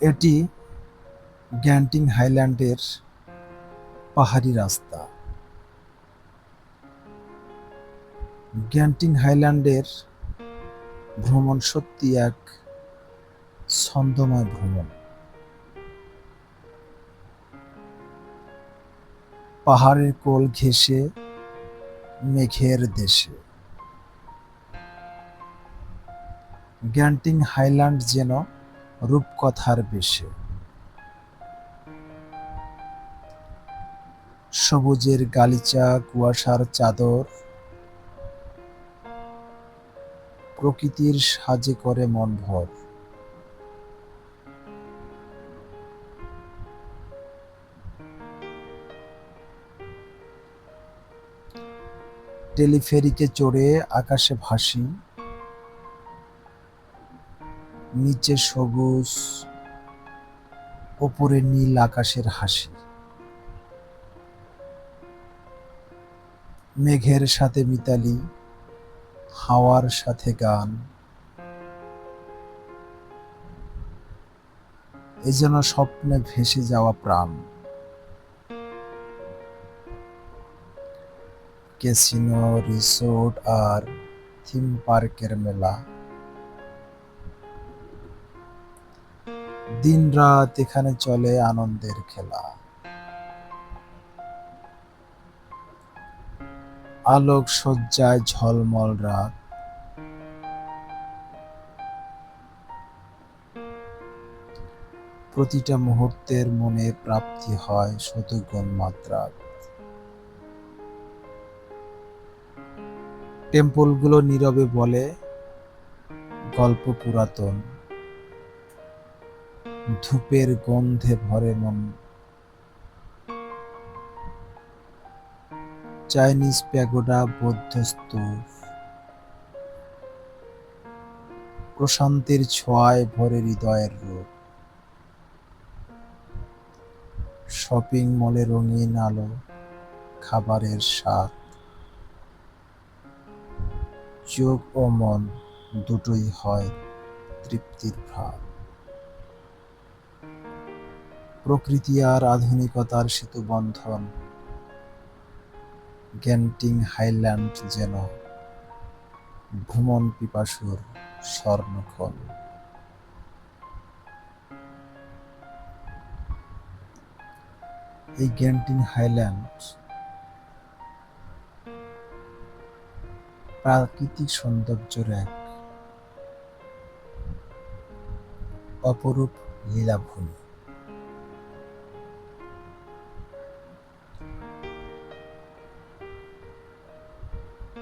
এটি গ্যান্টিং হাইল্যান্ডের পাহাড়ি রাস্তা। গ্যান্টিং হাইল্যান্ডের ভ্রমণ সত্যি এক ছন্দময় ভ্রমণ। পাহাড়ের কোল ঘেঁষে মেঘের দেশে। গ্যান্টিং হাইল্যান্ড যেন রূপকথার বেশে। সবুজের গালিচা কুয়াশার চাদর প্রকৃতির সাজে করে মন ভর। টেলিফেরিকে চড়ে আকাশে ভাসি। নিচে সবুজ, ওপরে নীল আকাশের হাসি। মেঘের সাথে মিতালি, হাওয়ার সাথে গান। এ যেন স্বপ্নে ভেসে যাওয়া প্রাণ। ক্যাসিনো, রিসোর্ট আর থিম পার্কের মেলা। দিন রাত এখানে চলে আনন্দের খেলা। আলোক সজ্জায় ঝলমল রাত। প্রতিটা মুহূর্তের মনে প্রাপ্তি হয় শতগুণ মাত্রা টেম্পলগুলো নীরবে বলে, গল্প পুরাতন। ধূপের গন্ধে ভরে মন। চাইনিজ প্যাগোডা বৌদ্ধ স্তূপ। প্রশান্তির ছোঁয়ায় ভরে হৃদয়ের রূপ। শপিং মলে রঙিন আলো, খাবারের স্বাদ। চোখ ও মন দুটোই হয় তৃপ্তির ভাব। প্রকৃতি আর আধুনিকতার সেতু বন্ধন গ্যান্টিং হাইল্যান্ড যেন ভ্রমণ পিপাসুর স্বর্ণক্ষণ। এই গ্যান্টিং হাইল্যান্ড প্রাকৃতিক সৌন্দর্যের এক অপরূপ লীলাভূমি।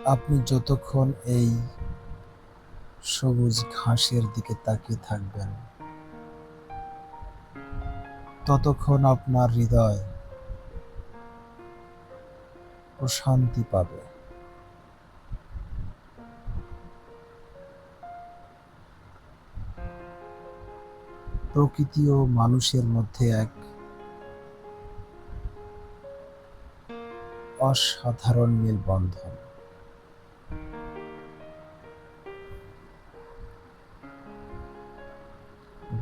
আপনি যতক্ষণ এই সবুজ ঘাসের দিকে তাকিয়ে থাকবেন, ততক্ষণ আপনার হৃদয় প্রশান্তি পাবে। প্রকৃতি ও মানুষের মধ্যে এক অসাধারণ মেলবন্ধন।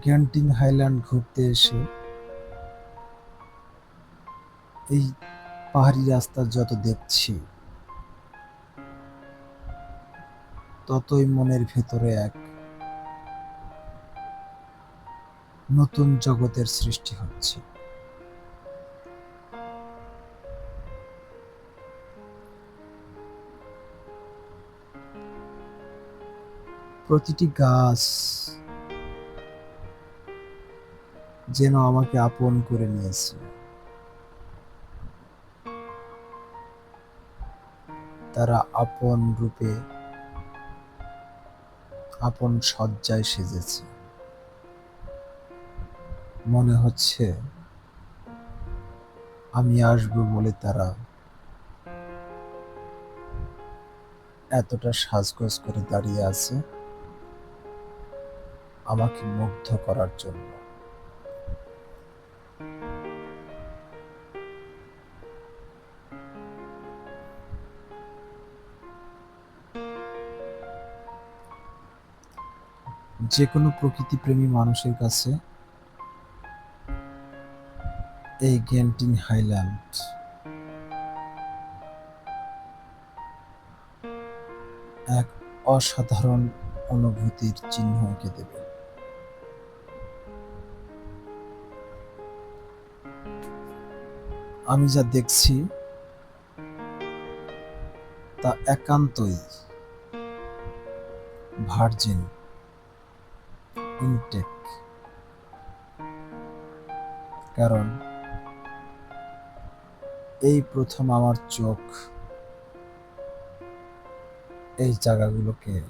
গ্যান্টিং হাইল্যান্ড ঘুরতে এসে এই পাহাড়ি রাস্তা যত দেখছি, ততই মনের ভেতরে এক নতুন জগতের সৃষ্টি হচ্ছে। প্রতিটি গাছ যেন আমাকে আপন করে নিয়েছে। তারা আপন রূপে, আপন সজ্জায় সেজেছে। মনে হচ্ছে আমি আসব বলে তারা এতটা সাজগোজ করে দাঁড়িয়ে আছে আমাকে মুগ্ধ করার জন্য। যে কোনো প্রকৃতিপ্রেমী মানুষের কাছে এই গেন্টিং হাইল্যান্ড। এক অসাধারণ অনুভূতির চিহ্ন এঁকে দেবে। আমি যা দেখছি, তা একান্তই ভার্জিন ইনটেক কারণ এই প্রথম আমার চোখ এই জায়গাগুলোকে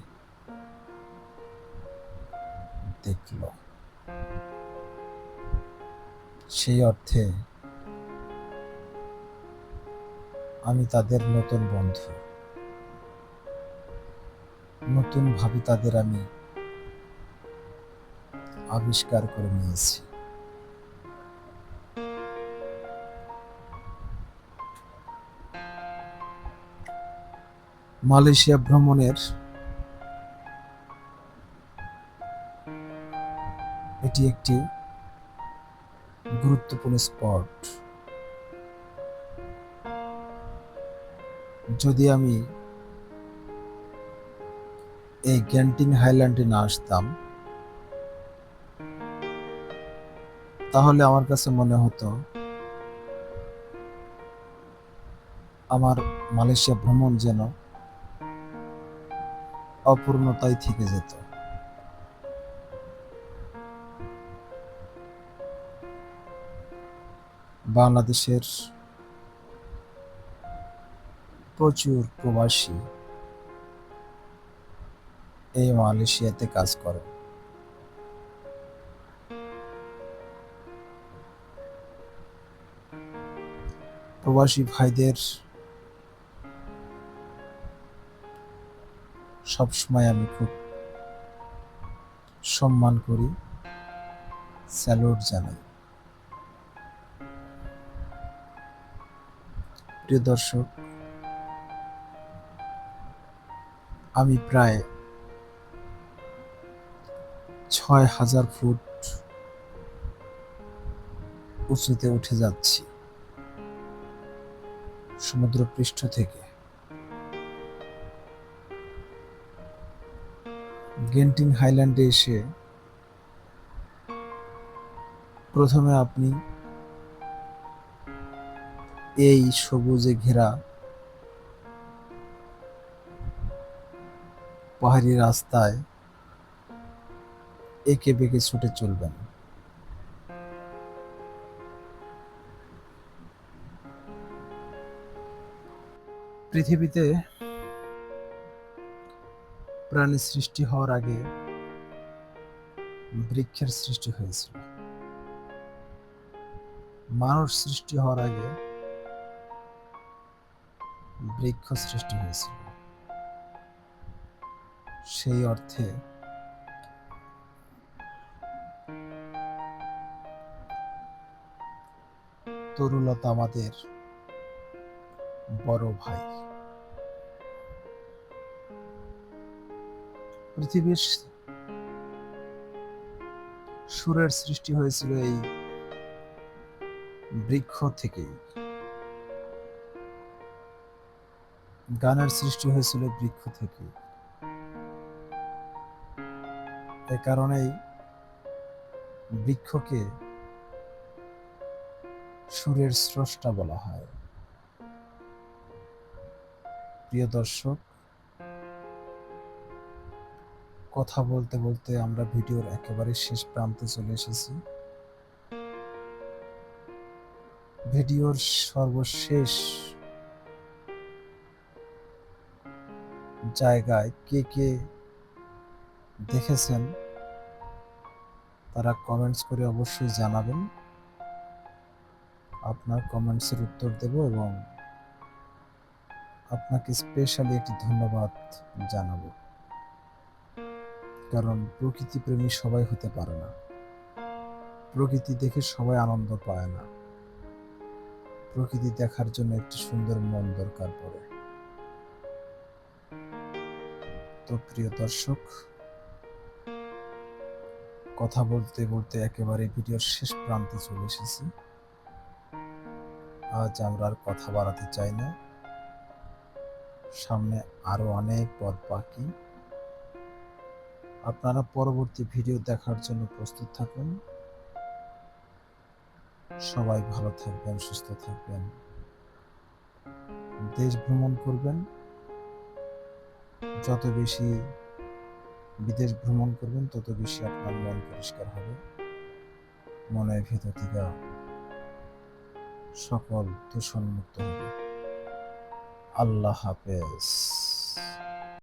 দেখল। সেই অর্থে আমি তাদের নতুন বন্ধু। নতুন ভাবে তাদের আমি আবিষ্কার করে নিয়েছি। মালয়েশিয়া ভ্রমণের এটি একটি গুরুত্বপূর্ণ স্পট। যদি আমি এই গ্যান্টিং হাইল্যান্ডে না আসতাম তাহলে আমার কাছে মনে হতো, আমার মালয়েশিয়া ভ্রমণ যেন অপূর্ণতাই থেকে যেত। বাংলাদেশের প্রচুর প্রবাসী এই মালয়েশিয়াতে কাজ করে। প্রবাসী ভাইদের সবসময় আমি খুব সম্মান করি, স্যালুট জানাই। প্রিয় দর্শক, আমি প্রায় ছয় হাজার ফুট উঁচুতে উঠে যাচ্ছি। সমুদ্র পৃষ্ঠ থেকে। গেন্টিং হাইল্যান্ডে এসে প্রথমে আপনি এই সবুজে ঘেরা পাহাড়ি রাস্তায় একে বেঁকে ছুটে চলবেন। পৃথিবীতে প্রাণী সৃষ্টি হওয়ার আগে বৃক্ষের সৃষ্টি হয়েছিল। মানুষ সৃষ্টি হওয়ার আগে বৃক্ষ সৃষ্টি হয়েছিল। সেই অর্থে তরুলতা আমাদের বড় ভাই। পৃথিবীর সুরের সৃষ্টি হয়েছিল এই বৃক্ষ থেকেই। গানের সৃষ্টি হয়েছিল বৃক্ষ থেকে এ কারণেই বৃক্ষকে সুরের স্রষ্টা বলা হয়। প্রিয় দর্শক কথা বলতে বলতে আমরা ভিডিওর একেবারে শেষ প্রান্তে চলে এসেছি। ভিডিওর সর্বশেষ জায়গায় কে কে দেখেছেন তারা কমেন্টস করে অবশ্যই জানাবেন। আপনার কমেন্টসের উত্তর দেব এবং আপনাকে স্পেশালি একটি ধন্যবাদ জানাব। কারণ প্রকৃতি প্রেমী সবাই হতে পারে না। প্রকৃতি দেখে সবাই আনন্দ পায় না। প্রকৃতি দেখার জন্য একটি সুন্দর মন দরকার পড়ে। তো প্রিয় দর্শক, কথা বলতে বলতে একেবারে ভিডিওর শেষ প্রান্তে চলে এসেছি। আজ আমরা আর কথা বাড়াতে চাই না। সামনে আরও অনেক পথ বাকি। আপনারা পরবর্তী ভিডিও দেখার জন্য প্রস্তুত থাকুন। সবাই ভালো থাকবেন, সুস্থ থাকবেন। দেশ ভ্রমণ করবেন। যত বেশি বিদেশ ভ্রমণ করবেন, তত বেশি আপনার মন পরিষ্কার হবে। মনের ভেতর থেকে সকল দূষণ মুক্ত হবে। আল্লাহ হাফেজ।